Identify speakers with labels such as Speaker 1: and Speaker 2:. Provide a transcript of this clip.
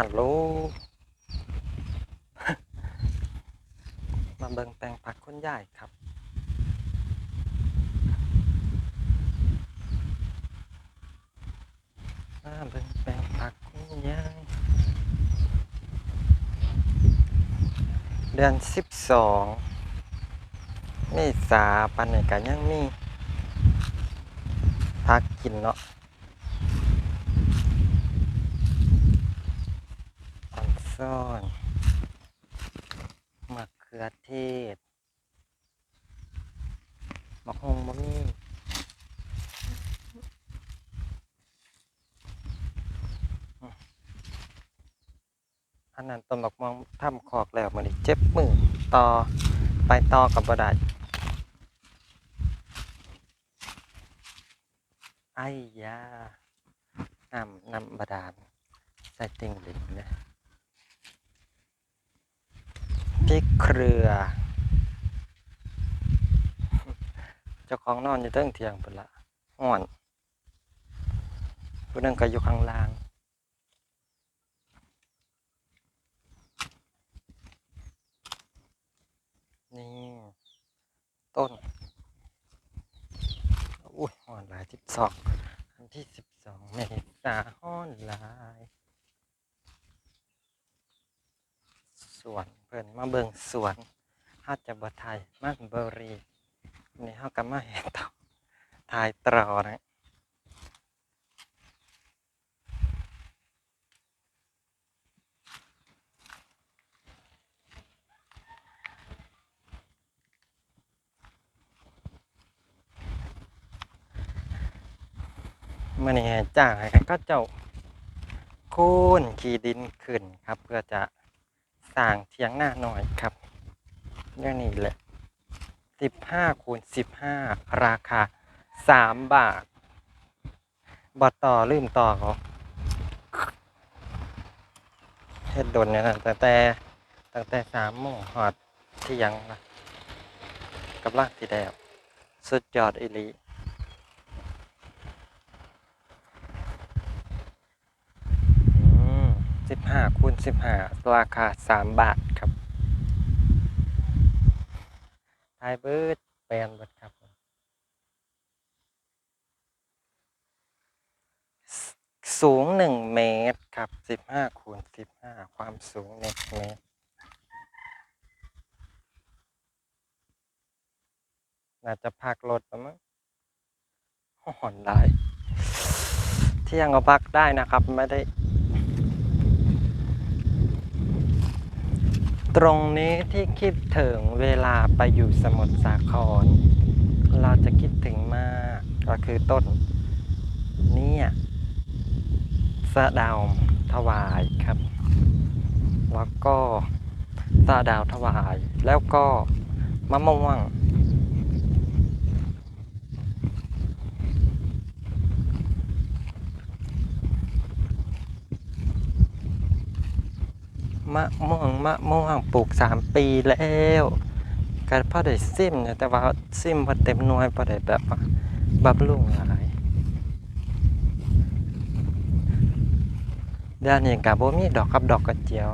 Speaker 1: ฮัลโหล มาเบิ่งแปลงผักคุณยายครับ มาเบิ่งแปลงผักคุณยายเดือนสิบสองเมษาปันนี่กันยังมีพักกินเนาะอัน ซ่อนมะเขือเทศมะฮงบะมี่อันนั้นต้นบักมองทำคอกแล้วมันเจ็บมือต่อไปต่อกับบ่ได้ไอ้ยาน้ำน้ำบาดาลใส่ติ่งหลิงนะ พริกเครือ เจ้าของนอนอยู่เตั้งเทียงพุ่นละห่อนผู้นึงก็อยู่ข้างล่างนี่ต้นอุ้ยห่อนหลายสิบสองอันที่สิบสองเมษาห่อนหลายสวน พิ่นมาเบิ่งสวนฮาจะบ่ไทยมันเบอรีนี่เฮาก็มาเห็นต่อถ่ายตรอนะมื่อนี้จ้างให้ก็เจ้าค่นขี่ดินขึ้นครับ เพื่อจะ สร้างเทียงหน้าหน่อยครับเรื่องนี้แหละสิบห้าคูณสิบห้าราคาสามบาทบอต่อลืมต่อเขาเฮ็ดดนเนี่ยนะตั้งแต่ตั้งแต่สามโมงหอดเที่ยงนะกับล่างสีแดงสุดยอดอีหลี สิบห้าคูณสิบห้าราคาสามบาทครับทายเบิร์ดแปลนเบิร์ดครับสูงหนึ่งเมตรครับสิบห้าคูณสิบห้าความสูงหนึ่งเมตร น่าจะพักรถมั้งหอนได้เที่ยงก็พักได้นะครับ ไม่ได้ ตรงนี้ที่คิดถึงเวลาไปอยู่สมุทรสาคร เราจะคิดถึงมากก็คือต้นเนี่ยสะดาวถวายครับ แล้วก็สะดาวถวายแล้วก็มะม่วง มะม่วงมะม่วงปลูกสามปีแล้วก็พอได้ซิมเนี่ยแต่ว่าซิมพอเต็มหน่วยพอได้แบบบับลุงหลายเดี๋ยนี้กับบ่มีดอกกับดอกกระเจียว